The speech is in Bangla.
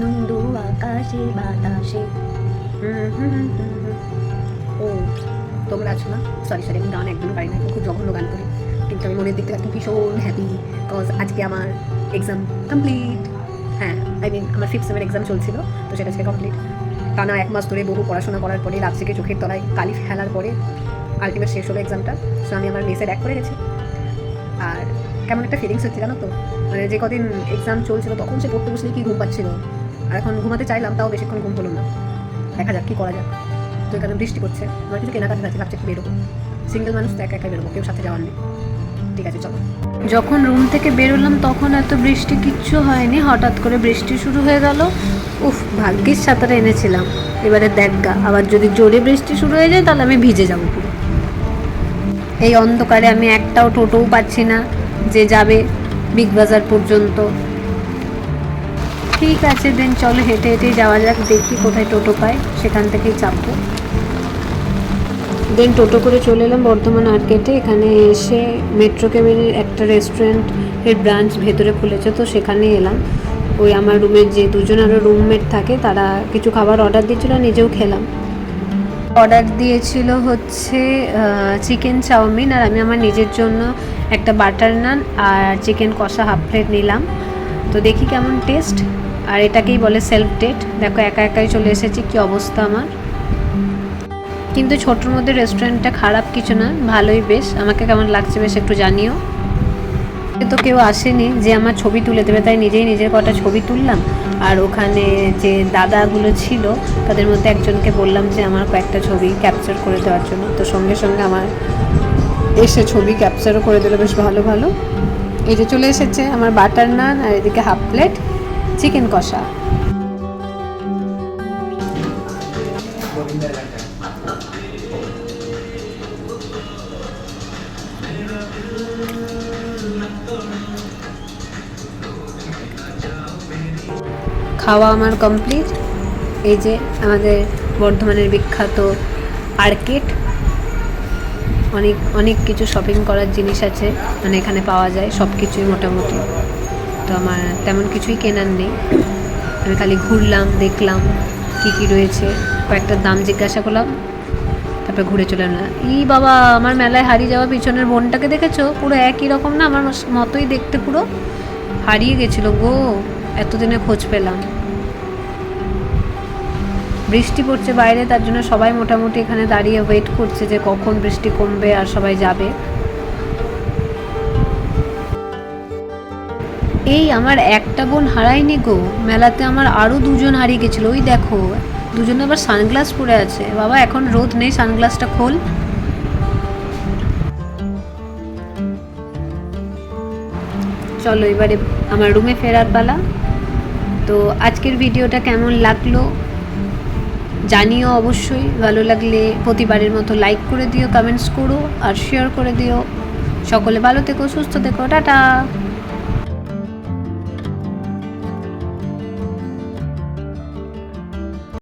বাতাসে বাতাসে। হুম, হুম, হুম। ও তোমরা আছো না? সরি সরি আমি গান একদম পারি না খুব জঘন্য গান করি। কিন্তু আমি মনের দিক থেকে একদম ভীষণ হ্যাপি বিকজ আজকে আমার এক্সাম কমপ্লিট হ্যাঁ আই মিন আমার ফিফথ সেমের এক্সাম চলছিল তো সেটা আজকে কমপ্লিট টানা এক মাস ধরে বহু পড়াশোনা করার পরে রাত থেকে চোখের তলায় কালি ফেলার পরে আলটিমেট শেষ হলো এক্সামটা সো আমি আমার মেসে ব্যাক করে গেছি। আর কেমন একটা ফিলিংস হচ্ছে জানো তো? মানে যে কদিন এক্সাম চলছিল তখন সে পড়তে বসলে কি ঘুম পাচ্ছিল? আর এখন ঘুমাতে চাইলাম, তাও বেশিক্ষণ ঘুম হলো না। দেখা যাক কী করা যাক তো এখানে বৃষ্টি করছে আমার কিছু কেনাকাটা আছে ভাবছি একটু বেরোবো। সিঙ্গেল মানুষ তো একা একা বেরোবো, কেউ সাথে যাওয়ার নেই। ঠিক আছে, চলো। যখন রুম থেকে বেরোলাম, তখন এত বৃষ্টি কিচ্ছু হয়নি। হঠাৎ করে বৃষ্টি শুরু হয়ে গেল। উফ, ভাগ্যিস সাঁতারে এনেছিলাম। এবারে দেখ গা, আবার যদি জোরে বৃষ্টি শুরু হয়ে যায়, তাহলে আমি ভিজে যাব পুরো। এই অন্ধকারে আমি একটাও টোটোও পাচ্ছি না যে যাবে বিগ বাজার পর্যন্ত। ঠিক আছে দেন চলো হেঁটে হেঁটে যাওয়া যাক দেখি কোথায় টোটো পায় সেখান থেকেই চাপবো। দেন টোটো করে চলে এলাম বর্ধমান মার্কেটে এখানে এসে মেট্রো কেবিনের একটা রেস্টুরেন্টের ব্রাঞ্চ ভেতরে খুলেছে তো সেখানে এলাম। ওই আমার রুমের যে দুজন আরও রুমমেট থাকে তারা কিছু খাবার অর্ডার দিয়েছিল নিজেও খেলাম। অর্ডার দিয়েছিল হচ্ছে চিকেন চাউমিন আর আমি আমার নিজের জন্য একটা বাটার নান আর চিকেন কষা হাফ প্লেট নিলাম। তো দেখি কেমন টেস্ট আর এটাকেই বলে সেলফ ডেট দেখো, একা একাই চলে এসেছি, কি অবস্থা আমার? কিন্তু ছোটোর মধ্যে রেস্টুরেন্টটা খারাপ কিছু না, ভালোই বেশ। আমাকে কেমন লাগছে বেশ একটু জানিও। তো কেউ আসেনি, যে আমার ছবি তুলে দেবে, তাই নিজেই নিজের কটা ছবি তুললাম। আর ওখানে যে দাদাগুলো ছিল, তাদের মধ্যে একজনকে বললাম যে আমার কয়েকটা ছবি ক্যাপচার করে দেওয়ার জন্য। তো সঙ্গে সঙ্গে আমার এসে ছবি ক্যাপচারও করে দিল, বেশ ভালো ভালো। এই যে চলে এসেছে আমার বাটার নান আর এদিকে হাফ প্লেট চিকেন কষা। খাওয়া আমার কমপ্লিট। এই যে আমাদের বর্ধমানের বিখ্যাত আর্কেট অনেক অনেক কিছু শপিং করার জিনিস আছে। মানে এখানে পাওয়া যায় সব কিছুই মোটামুটি। তো আমার তেমন কিছুই কেনার নেই। আমি খালি ঘুরলাম, দেখলাম কী কী রয়েছে। কয়েকটা দাম জিজ্ঞাসা করলাম, তারপরে ঘুরে চলে না ই বাবা, আমার মেলায় হারিয়ে যাওয়া পিছনের বোনটাকে দেখেছ? পুরো একই রকম না, আমার মতোই দেখতে পুরো। হারিয়ে গেছিল গো, এতদিনে খোঁজ পেলাম। বৃষ্টি পড়ছে বাইরে, তার জন্য সবাই মোটামুটি এখানে দাঁড়িয়ে ওয়েট করছে যে কখন বৃষ্টি কমবে আর সবাই যাবে। এই আমার একটা বোন হারায়নি গো। মেলাতে আমার আরও দুজন হারিয়ে গেছিল। ওই দেখো, দুজনে আবার সানগ্লাস পরে আছে। বাবা, এখন রোদ নেই, সানগ্লাসটা খোল। চলো এবারে আমার রুমে ফেরার পালা। তো আজকের ভিডিওটা কেমন লাগল জানিও অবশ্যই। ভালো লাগলে প্রতিবারের মতো লাইক করে দিও কমেন্টস করো আর শেয়ার করে দিও। সকলে ভালো থেকো, সুস্থ থেকো, টাটা।